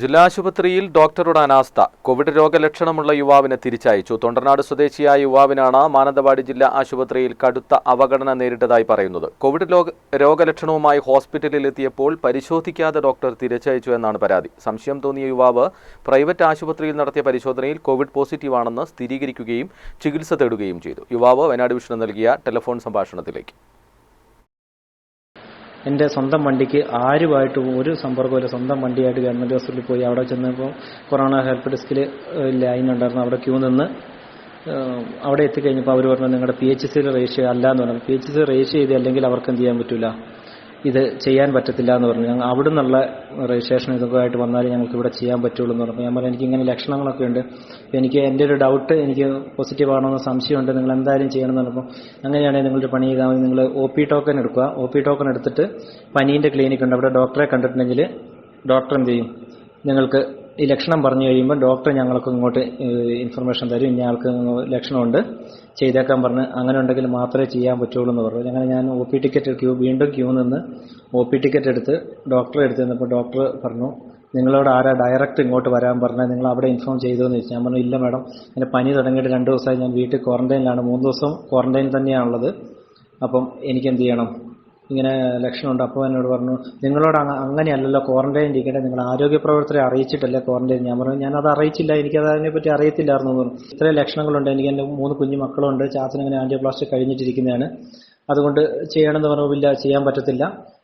ജില്ലാ ആശുപത്രിയിൽ ഡോക്ടറുടെ അനാസ്ഥ. കോവിഡ് രോഗലക്ഷണമുള്ള യുവാവിനെ തിരിച്ചയച്ചു. തൊണ്ടർനാട് സ്വദേശിയായ യുവാവിനാണ് മാനന്തവാടി ജില്ലാ ആശുപത്രിയിൽ കടുത്ത അവഗണന നേരിട്ടതായി പറയുന്നത്. കോവിഡ് രോഗലക്ഷണവുമായി ഹോസ്പിറ്റലിൽ എത്തിയപ്പോൾ പരിശോധിക്കാതെ ഡോക്ടർ തിരിച്ചയച്ചു എന്നാണ് പരാതി. സംശയം തോന്നിയ യുവാവ് പ്രൈവറ്റ് ആശുപത്രിയിൽ നടത്തിയ പരിശോധനയിൽ കോവിഡ് പോസിറ്റീവാണെന്ന് സ്ഥിരീകരിക്കുകയും ചികിത്സ തേടുകയും ചെയ്തു. യുവാവ് വയനാട് വിഷ്ണു നൽകിയ ടെലിഫോൺ സംഭാഷണത്തിലേക്ക്. എന്റെ സ്വന്തം വണ്ടിക്ക് ആരുമായിട്ടും ഒരു സമ്പർക്കമില്ല സ്വന്തം വണ്ടിയായിട്ട് ഗവൺമെന്റ് ഹോസ്പിറ്റലിൽ പോയി. അവിടെ ചെന്നപ്പോൾ കൊറോണ ഹെൽപ്പ് ഡെസ്കിൽ ലൈൻ ഉണ്ടായിരുന്നു അവിടെ ക്യൂ നിന്ന് അവിടെ എത്തിക്കഴിഞ്ഞപ്പോൾ അവർ പറഞ്ഞു നിങ്ങളുടെ പി എച്ച് സിയിൽ രജിസ്റ്റർ അല്ല എന്ന് പറഞ്ഞു. പി എച്ച് സി രജിസ്റ്റർ ചെയ്ത് അല്ലെങ്കിൽ അവർക്ക് എന്ത് ചെയ്യാൻ പറ്റില്ല ഇത് ചെയ്യാൻ പറ്റത്തില്ല എന്ന് പറഞ്ഞു. ഞങ്ങൾ അവിടെ നിന്നുള്ള രജിസ്ട്രേഷൻ ഇതൊക്കെ ആയിട്ട് വന്നാലേ ഞങ്ങൾക്ക് ഇവിടെ ചെയ്യാൻ പറ്റുള്ളൂ എന്ന് പറഞ്ഞു. ഞാൻ പറഞ്ഞു എനിക്ക് ഇങ്ങനെ ലക്ഷണങ്ങളൊക്കെ ഉണ്ട്. എനിക്ക് എന്റെ ഒരു ഡൗട്ട് എനിക്ക് പോസിറ്റീവ് ആണോന്ന് സംശയമുണ്ട് നിങ്ങൾ എന്തായാലും ചെയ്യണം എന്ന് പറഞ്ഞപ്പോൾ അങ്ങനെയാണെങ്കിൽ നിങ്ങളൊരു പണി ചെയ്താൽ മതി. നിങ്ങൾ ഒ പി ടോക്കൺ എടുക്കുക. ഒ പി ടോക്കൺ എടുത്തിട്ട് പനീന്റെ ക്ലിനിക് ഉണ്ട്. അവിടെ ഡോക്ടറെ കണ്ടിട്ടുണ്ടെങ്കിൽ ഡോക്ടർ എന്ത് ചെയ്യും? നിങ്ങൾക്ക് ഈ ലക്ഷണം പറഞ്ഞു കഴിയുമ്പോൾ ഡോക്ടർ ഞങ്ങൾക്ക് ഇങ്ങോട്ട് ഇൻഫർമേഷൻ തരും. ഇനി ആൾക്ക് ലക്ഷണമുണ്ട്. ചെയ്തേക്കാൻ പറഞ്ഞ് അങ്ങനെ ഉണ്ടെങ്കിൽ മാത്രമേ ചെയ്യാൻ പറ്റുള്ളൂ എന്ന് പറഞ്ഞു. അങ്ങനെ ഞാൻ ഒ പി ടിക്കറ്റ് ക്യൂ വീണ്ടും ക്യൂ നിന്ന് ഒ പി ടിക്കറ്റ് എടുത്ത് ഡോക്ടറെ എടുത്ത് നിന്നപ്പോൾ ഡോക്ടർ പറഞ്ഞു നിങ്ങളോട് ആരാ ഡയറക്റ്റ് ഇങ്ങോട്ട് വരാൻ പറഞ്ഞാൽ നിങ്ങൾ അവിടെ ഇൻഫോം ചെയ്തു എന്ന് ചോദിച്ചു. ഞാൻ പറഞ്ഞു ഇല്ല മാഡം എന്റെ പനി തുടങ്ങിയിട്ട് രണ്ട് ദിവസമായി ഞാൻ വീട്ടിൽ ക്വാറന്റൈനിലാണ് മൂന്ന് ദിവസം ക്വാറന്റൈൻ തന്നെയാണുള്ളത്. അപ്പം എനിക്ക് എന്ത് ചെയ്യണം? ഇങ്ങനെ ലക്ഷണമുണ്ട്. അപ്പോൾ എന്നോട് പറഞ്ഞു നിങ്ങളോട് അങ്ങ- അങ്ങനെയല്ലല്ലോ ക്വാറന്റൈൻ ഇരിക്കേണ്ടത് നിങ്ങൾ ആരോഗ്യ പ്രവർത്തകരെ അറിയിച്ചിട്ടല്ലേ ക്വാറന്റൈൻ? ഞാൻ പറഞ്ഞു ഞാൻ അത് അറിയിച്ചില്ല. എനിക്കത് അതിനെപ്പറ്റി അറിയത്തില്ലായിരുന്നു. പറഞ്ഞു. ഇത്രയും ലക്ഷണങ്ങളുണ്ട്. എനിക്ക് എന്റെ മൂന്ന് കുഞ്ഞു മക്കളുണ്ട്. ചാച്ചന് ഇങ്ങനെ കഴിഞ്ഞിട്ടിരിക്കുന്നതാണ്. അതുകൊണ്ട് ചെയ്യണമെന്ന് പറഞ്ഞു ഇല്ല ചെയ്യാൻ പറ്റത്തില്ല.